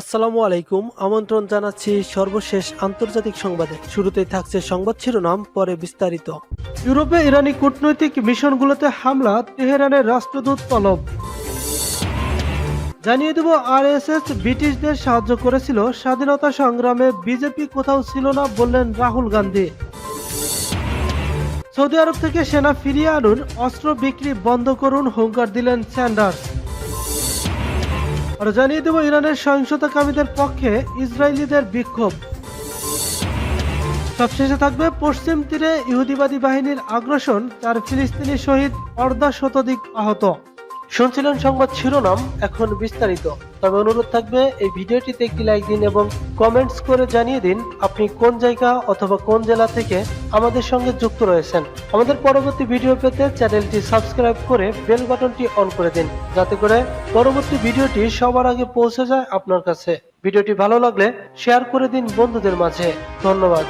আসসালামু আলাইকুম, আমন্ত্রণ জানাচ্ছি সর্বশেষ আন্তর্জাতিক সংবাদে। শুরুতেই থাকছে সংবাদ শিরোনাম, পরে বিস্তারিত। ইউরোপে ইরানি কূটনৈতিক মিশনগুলোতে হামলা, তেহরানের রাষ্ট্রদূত তলব। জানিয়ে দেব, আরএসএস ব্রিটিশদের সাহায্য করেছিল, স্বাধীনতা সংগ্রামে বিজেপি কোথাও ছিল না বললেন রাহুল গান্ধী। সৌদি আরব থেকে সেনা ফিরিয়ে আনুন, অস্ত্র বিক্রি বন্ধ করুন, হুঙ্কার দিলেন স্যান্ডার্স। আর জানিয়ে দেব ইরানের সহিংসতাকামীদের পক্ষে ইসরায়েলিদের বিক্ষোভ। সবশেষে থাকবে পশ্চিম তীরে ইহুদিবাদী বাহিনীর আগ্রাসন, তার ফিলিস্তিনি শহীদ অর্ধা শতাধিক আহত। শুনছিলেন সংবাদ শিরোনাম, এখন বিস্তারিত। তবে অনুরোধ থাকবে, এই ভিডিওটিতে একটি লাইক দিন এবং কমেন্টস করে জানিয়ে দিন আপনি কোন জায়গা অথবা কোন জেলা থেকে আমাদের সঙ্গে যুক্ত রয়েছেন। আমাদের পরবর্তী ভিডিও পেতে চ্যানেলটি সাবস্ক্রাইব করে বেল বাটনটি অন করে দিন, যাতে করে পরবর্তী ভিডিওটি সবার আগে পৌঁছে যায় আপনার কাছে। ভিডিওটি ভালো লাগলে শেয়ার করে দিন বন্ধুদের মাঝে। ধন্যবাদ।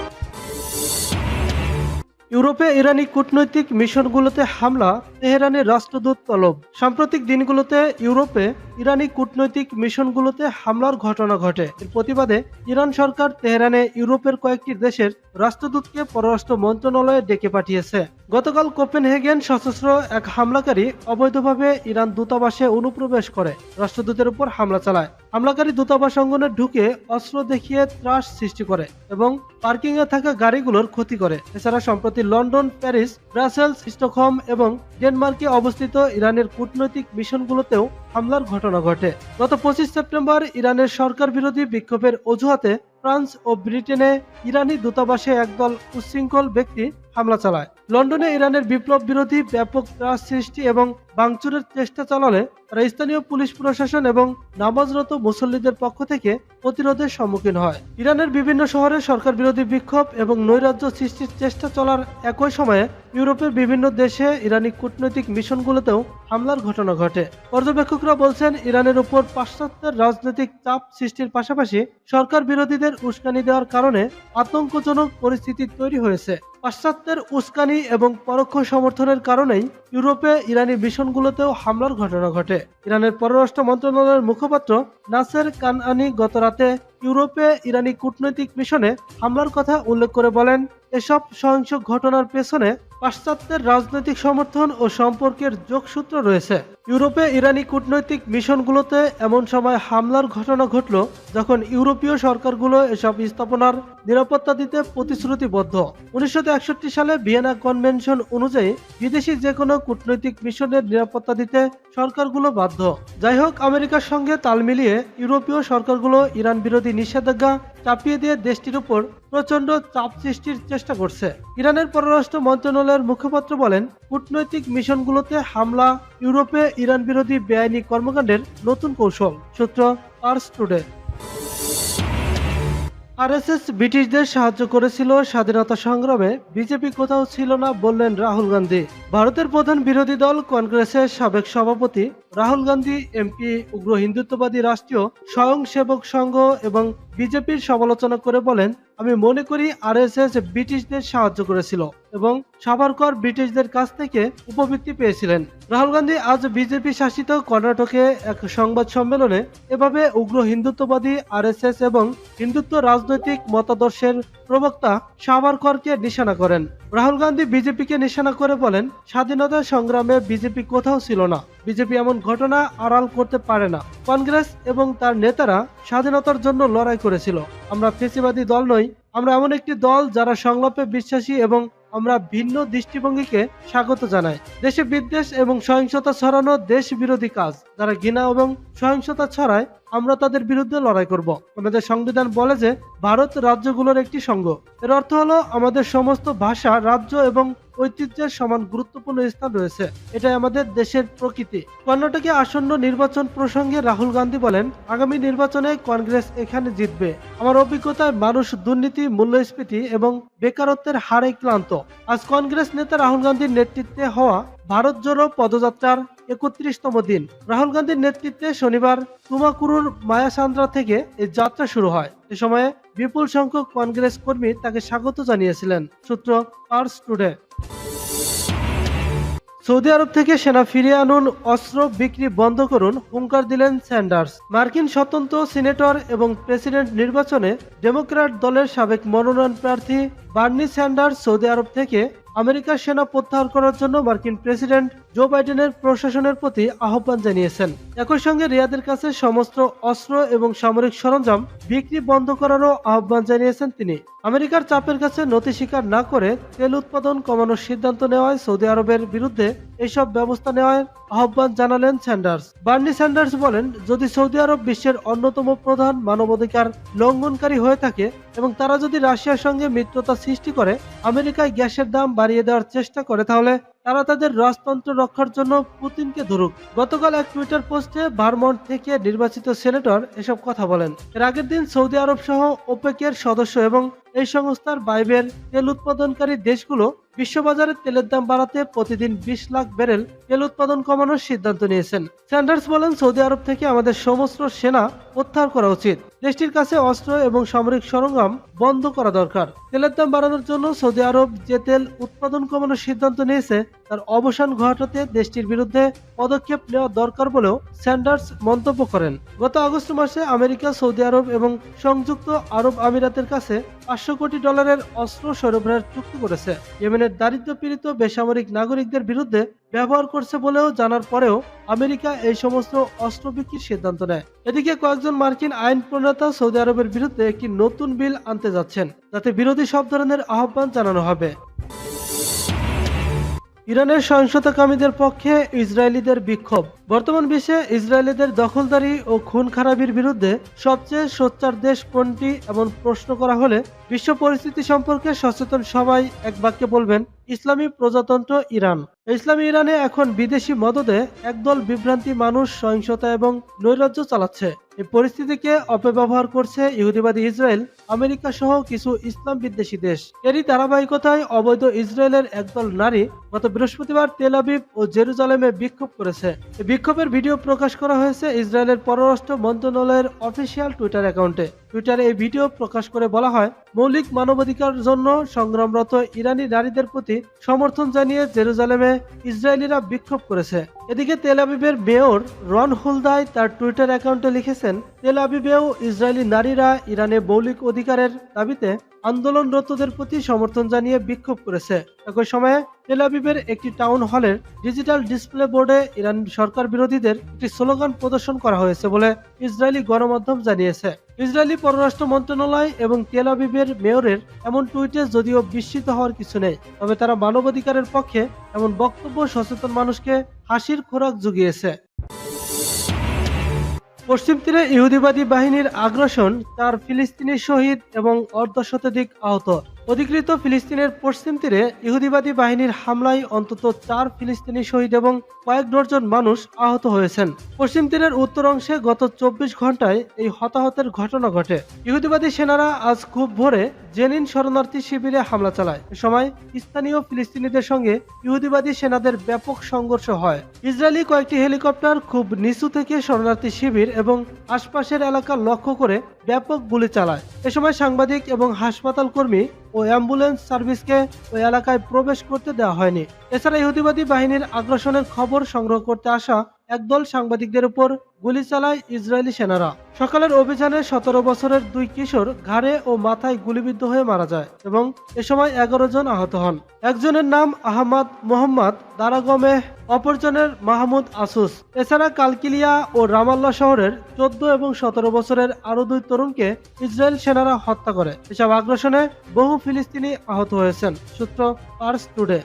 ইউরোপে ইরানি কূটনৈতিক মিশনগুলোতে হামলা তেহরানের রাষ্ট্রদূত তলব। সাম্প্রতিক দিনগুলোতে ইউরোপে ইরানি কূটনৈতিক মিশনগুলোতে হামলার ঘটনা ঘটে। এর প্রতিবাদে ইরান সরকার তেহরানে ইউরোপের কয়েকটি দেশের রাষ্ট্রদূতকে পররাষ্ট্র মন্ত্রণালয়ে ডেকে পাঠিয়েছে। গতকাল কোপেনহেগেন সশস্ত্র এক হামলাকারী অবৈধভাবে ইরান দূতাবাসে অনুপ্রবেশ করে। রাষ্ট্রদূতের উপর হামলা চালায়। হামলাকারী দূতাবাস অঙ্গনে ঢুকে অস্ত্র দেখিয়ে ত্রাস সৃষ্টি করে এবং পার্কিংয়ে থাকা গাড়িগুলোর ক্ষতি করে। এছাড়া সম্প্রতি লন্ডন, প্যারিস, ব্রাসেলস, স্টকহোম এবং ডেনমার্কে অবস্থিত ইরানের কূটনৈতিক মিশনগুলোতেও হামলার ঘটনা ঘটে। গত পঁচিশ সেপ্টেম্বর ইরানের সরকার বিরোধী বিক্ষোভের অজুহাতে ফ্রান্স ও ব্রিটেনে ইরানি দূতাবাসে একদল উচ্ছৃঙ্খল ব্যক্তি হামলা চালায়। লন্ডনে ইরানের বিপ্লব বিরোধী ব্যাপক ত্রাস সৃষ্টি এবং ভাঙচুরের চেষ্টা চালালে তারা স্থানীয় পুলিশ প্রশাসন এবং নামাজরত মুসল্লিদের পক্ষ থেকে প্রতিরোধের সম্মুখীন হয়। ইরানের বিভিন্ন শহরে সরকার বিরোধী বিক্ষোভ এবং নৈরাজ্য সৃষ্টির চেষ্টা চলার একই সময়ে ইউরোপের বিভিন্ন দেশে ইরানি কূটনৈতিক মিশনগুলোতেও হামলার ঘটনা ঘটে। পর্যবেক্ষকরা বলছেন, ইরানের উপর পাশ্চাত্যের রাজনৈতিক চাপ সৃষ্টির পাশাপাশি সরকার বিরোধীদের উস্কানি দেওয়ার কারণে আতঙ্কজনক পরিস্থিতি তৈরি হয়েছে। পাশ্চাত্যের উস্কানি এবং পরোক্ষ সমর্থনের কারণেই ইউরোপে ইরানি মিশনগুলোতেও হামলার ঘটনা ঘটে। ইরানের পররাষ্ট্র মন্ত্রণালয়ের মুখপাত্র নাসের কানআনি গত রাতে ইউরোপে ইরানি কূটনৈতিক মিশনে হামলার কথা উল্লেখ করে বলেন, এসব সহিংস ঘটনার পেছনে পাশ্চাত্যের রাজনৈতিক সমর্থন ও সম্পর্কের যোগসূত্র রয়েছে। ইউরোপে ইরানি কূটনৈতিক মিশনগুলোতে এমন সময় হামলার ঘটনা ঘটল, যখন ইউরোপীয় সরকারগুলো এসব স্থাপনার নিরাপত্তা দিতে প্রতিশ্রুতিবদ্ধ। উনিশশো একষট্টি সালে ভিয়েনা কনভেনশন অনুযায়ী বিদেশি যে কোনো কূটনৈতিক মিশনের নিরাপত্তা দিতে সরকারগুলো বাধ্য। যাই হোক, আমেরিকার সঙ্গে তাল মিলিয়ে ইউরোপীয় সরকারগুলো ইরান বিরোধী নিষেধাজ্ঞা চাপিয়ে দিয়ে দেশটির উপর প্রচণ্ড চাপ সৃষ্টির চেষ্টা করছে। ইরানের পররাষ্ট্র মন্ত্রণালয়ের মুখপাত্র বলেন, কূটনৈতিক মিশনগুলোতে হামলা, ইউরোপে ইরান বিরোধী বেআইনি কর্মকাণ্ডের নতুন কৌশল, সূত্র পার্স টুডে আরএসএস ব্রিটিশদের সাহায্য করেছিল স্বাধীনতা সংগ্রামে, বিজেপি কোথাও ছিল না বললেন রাহুল গান্ধী। ভারতের প্রধান বিরোধী দল কংগ্রেসের সাবেক সভাপতি রাহুল গান্ধী, এমপি, উগ্র হিন্দুত্ববাদী রাষ্ট্রীয় স্বয়ংসেবক সংঘ এবং বিজেপির সমালোচনা করে বলেন, আমি মনে করি আরএসএস ব্রিটিশদের সাহায্য করেছিল এবং সাভারকর ব্রিটিশদের কাছ থেকে উপবৃত্তি পেয়েছিলেন। রাহুল গান্ধী আজ বিজেপি শাসিত কর্ণাটকে এক সংবাদ সম্মেলনে এভাবে উগ্র হিন্দুত্ববাদী আরএসএস এবং হিন্দুত্ব রাজনৈতিক মতাদর্শের প্রবক্তা সাভারকরকে নিশানা করেন। রাহুল গান্ধী বিজেপিকে নিশানা করে বলেন, স্বাধীনতা সংগ্রামে বিজেপি কোথাও ছিল না। বিজেপি এমন ঘটনা আড়াল করতে পারে না। কংগ্রেস এবং তার নেতারা স্বাধীনতার জন্য লড়াই করেছিল। আমরা ফেসিবাদী দল নই, আমরা এমন একটি দল যারা সংলাপে বিশ্বাসী এবং আমরা ভিন্ন দৃষ্টিভঙ্গিকে স্বাগত জানাই। দেশে বিদ্বেষ এবং সহিংসতা ছড়ানো দেশ বিরোধী কাজ, যারা ঘৃণা এবং সহিংসতা ছড়ায় আমরা তাদের বিরুদ্ধে লড়াই করব। আমাদের সংবিধান বলে যে, ভারত রাজ্যগুলোর একটি সংঘ। এর অর্থ হলো, আমাদের সমস্ত ভাষা, রাজ্য এবং ঐতিহ্যের সমান গুরুত্বপূর্ণ স্থান রয়েছে। এটাই আমাদের দেশের প্রকৃতি। কর্ণাটকে আসন্ন নির্বাচন প্রসঙ্গে রাহুল গান্ধী বলেন, আগামী নির্বাচনে কংগ্রেস এখানে জিতবে। আমার অভিজ্ঞতায় মানুষ দুর্নীতি, মূল্যস্ফীতি এবং বেকারত্বের হারে ক্লান্ত। আজ কংগ্রেস নেতা রাহুল গান্ধীর নেতৃত্বে হওয়া ভারত জোড়ো পদযাত্রার একত্রিশতম দিন। রাহুল গান্ধীর নেতৃত্বে শনিবার তুমাকুরুর মায়াসান্দ্রা থেকে এই যাত্রা শুরু হয়। এ সময়ে বিপুল সংখ্যক কংগ্রেস কর্মী তাকে স্বাগত জানিয়েছিলেন। সূত্র পার্স টুডে। সৌদি আরব থেকে সেনা ফিরিয়ে আনুন, অস্ত্র বিক্রি বন্ধ করুন, হুঙ্কার দিলেন স্যান্ডার্স। মার্কিন স্বতন্ত্র সিনেটর এবং প্রেসিডেন্ট নির্বাচনে ডেমোক্র্যাট দলের সাবেক মনোনয়ন প্রার্থী বার্নি স্যান্ডার্স সৌদি আরব থেকে আমেরিকার সেনা প্রত্যাহার করার জন্য মার্কিন প্রেসিডেন্ট জো বাইডেনের প্রশাসনের প্রতি আহ্বান জানিয়েছেন। একই সঙ্গে রিয়াদের কাছে সমস্ত অস্ত্র এবং সামরিক সরঞ্জাম বিক্রি বন্ধ করারও আহ্বান জানিয়েছেন তিনি। আমেরিকার চাপের কাছে নথি স্বীকার না করে তেল উৎপাদন কমানোর সিদ্ধান্ত নেওয়ায় সৌদি আরবের বিরুদ্ধে এসব ব্যবস্থা নেওয়ার আহ্বান জানালেন স্যান্ডার্স। বার্নি স্যান্ডার্স বলেন, যদি সৌদি আরব বিশ্বের অন্যতম প্রধান মানবাধিকার লঙ্ঘনকারী হয়ে থাকে এবং তারা যদি রাশিয়ার সঙ্গে মিত্রতা সৃষ্টি করে, আমেরিকায় গ্যাসের দাম বাড়িয়ে দেওয়ার চেষ্টা করে, তাহলে তারা তাদের রাজতন্ত্র রক্ষার জন্য পুতিনকে ধরুক। গতকাল এক টুইটার পোস্টে ভারমন্ট থেকে নির্বাচিত সেনেটর এসব কথা বলেন। এর আগের দিন সৌদি আরব সহ ওপেকের সদস্য এবং এই সংস্থার বাইবের তেল উৎপাদনকারী দেশগুলো বিশ্ববাজারে তেলের দাম বাড়াতে প্রতিদিন বিশ লাখ ব্যারেল তেল উৎপাদন কমানোর সিদ্ধান্ত নিয়েছেন। স্যান্ডার্স বলেন, সৌদি আরব থেকে আমাদের সমস্ত সেনা প্রত্যাহার করা উচিত। দেশটির কাছে অস্ত্র এবং সামরিক সরঞ্জাম বন্ধ করা দরকার। তেলের দাম বাড়ানোর জন্য সৌদি আরব যে তেল উৎপাদন কমানোর সিদ্ধান্ত নিয়েছে, তার অবসান ঘটাতে দেশটির বিরুদ্ধে পদক্ষেপ নেওয়া দরকার বলেও স্যান্ডার্স মন্তব্য করেন। গত আগস্ট মাসে আমেরিকা, সৌদি আরব এবং সংযুক্ত আরব আমিরাতের কাছে পাঁচশো কোটি ডলারের অস্ত্র সরবরাহের চুক্তি করেছে। ইয়েমেনের দারিদ্র পীড়িত বেসামরিক নাগরিকদের বিরুদ্ধে ব্যবহার করছে বলেও জানার পরেও আমেরিকা এই সমস্ত অস্ত্র বিক্রির সিদ্ধান্ত নেয়। এদিকে কয়েকজন মার্কিন আইন প্রণেতা সৌদি আরবের বিরুদ্ধে একটি নতুন বিল আনতে যাচ্ছেন, যাতে বিরোধী সব ধরনের আহ্বান জানানো হবে। ইরানের সহিংসতাকামীদের পক্ষে ইসরায়েলিদের বিক্ষোভ। বর্তমান বিশ্বে ইসরায়েলিদের দখলদারি ও খুন খারাপির বিরুদ্ধে সবচেয়ে সোচ্চার দেশ কোনটি এমন প্রশ্ন করা হলে বিশ্ব পরিস্থিতি সম্পর্কে সচেতন সবাই এক বাক্যে বলবেন, ইসলামী প্রজাতন্ত্র ইরান। ইসলামী ইরানে এখন বিদেশি মদদে একদল বিভ্রান্তি মানুষ সহিংসতা এবং নৈরাজ্য চালাচ্ছে। এই পরিস্থিতিকে অপব্যবহার করছে ইহুদিবাদী ইসরায়েল, আমেরিকা সহ কিছু ইসলাম বিদ্বেষী দেশ। এরই ধারাবাহিকতায় অবৈধ ইসরায়েলের একদল নারী গত বৃহস্পতিবার তেল আবিব ও জেরুজালেমে বিক্ষোভ করেছে। বিক্ষোভের ভিডিও প্রকাশ করা হয়েছে ইসরায়েলের পররাষ্ট্র মন্ত্রণালয়ের অফিসিয়াল টুইটার অ্যাকাউন্টে। টুইটারে এই ভিডিও প্রকাশ করে বলা হয়, মৌলিক মানবাধিকার জন্য সংগ্রামরত ইরানি নারীদের প্রতি সমর্থন জানিয়ে জেরুজালেমে ইসরায়েলিরা বিক্ষোভ করেছে। এদিকে তেল আবিবের মেয়র রন হুলদাই তার টুইটার অ্যাকাউন্টে লিখেছেন, তেল আবিবেও ইসরায়েলি নারীরা ইরানে মৌলিক অধিকারের দাবিতে আন্দোলনরতদের প্রতি সমর্থন জানিয়ে বিক্ষোভ করেছে। একই সময়ে তেল আবিবের একটি টাউন হলের ডিজিটাল ডিসপ্লে বোর্ডে ইরান সরকার বিরোধীদের একটি স্লোগান প্রদর্শন করা হয়েছে বলে ইসরায়েলি গণমাধ্যম জানিয়েছে। ইসরায়েলি পররাষ্ট্র মন্ত্রণালয় এবং তেল আবিবের মেয়রের এমন টুইটে যদিও বিস্মিত হওয়ার কিছু নেই, তবে তারা মানবাধিকারের পক্ষে এমন বক্তব্য সচেতন মানুষকে হাসির খোরাক জুগিয়েছে। পশ্চিম তীরে ইহুদিবাদী বাহিনীর আগ্রাসন চার ফিলিস্তিনি শহীদ এবং অর্ধশতাধিক আহত। অধিকৃত ফিলিস্তিনের পশ্চিম তীরে ইহুদিবাদী বাহিনীর হামলায় অন্তত চার ফিলিস্তিনি শহীদ এবং কয়েক ডজন মানুষ আহত হয়েছেন। পশ্চিম তীরের উত্তর অংশে গত চব্বিশ ঘন্টায় এই হতাহতের ঘটনা ঘটে। ইহুদিবাদী সেনারা আজ খুব ভোরে জেনিন শরণার্থী শিবিরে হামলা চালায়। এ সময় স্থানীয় ফিলিস্তিনিদের সঙ্গে ইহুদিবাদী সেনাদের ব্যাপক সংঘর্ষ হয়। ইসরায়েলি কয়েকটি হেলিকপ্টার খুব নিচু থেকে শরণার্থী শিবির এবং আশপাশের এলাকা লক্ষ্য করে ব্যাপক গুলি চালায়। এ সময় সাংবাদিক এবং হাসপাতাল কর্মী ও অ্যাম্বুলেন্স সার্ভিসকে ওই এলাকায় প্রবেশ করতে দেওয়া হয়নি। এছাড়া ইহুদিবাদী বাহিনীর আগ্রাসনের খবর সংগ্রহ করতে আসা একদল সাংবাদিকদের উপর গুলি চালায় ইসরায়েলি সেনারা। সকালের অভিযানে সতেরো বছরের দুই কিশোর ঘাড়ে ও মাথায় গুলিবিদ্ধ হয়ে মারা যায় এবং এ সময় এগারো জন আহত হন। একজনের নাম আহমদ মোহাম্মদ, দারাগমে অপরজনের মাহমুদ আসুস। এছাড়া কালকিলিয়া ও রামাল্লা শহরের চোদ্দ এবং সতেরো বছরের আরও দুই তরুণকে ইসরায়েল সেনারা হত্যা করে। এসব আগ্রাসনে বহু ফিলিস্তিনি আহত হয়েছেন, সূত্র পার্স টুডে।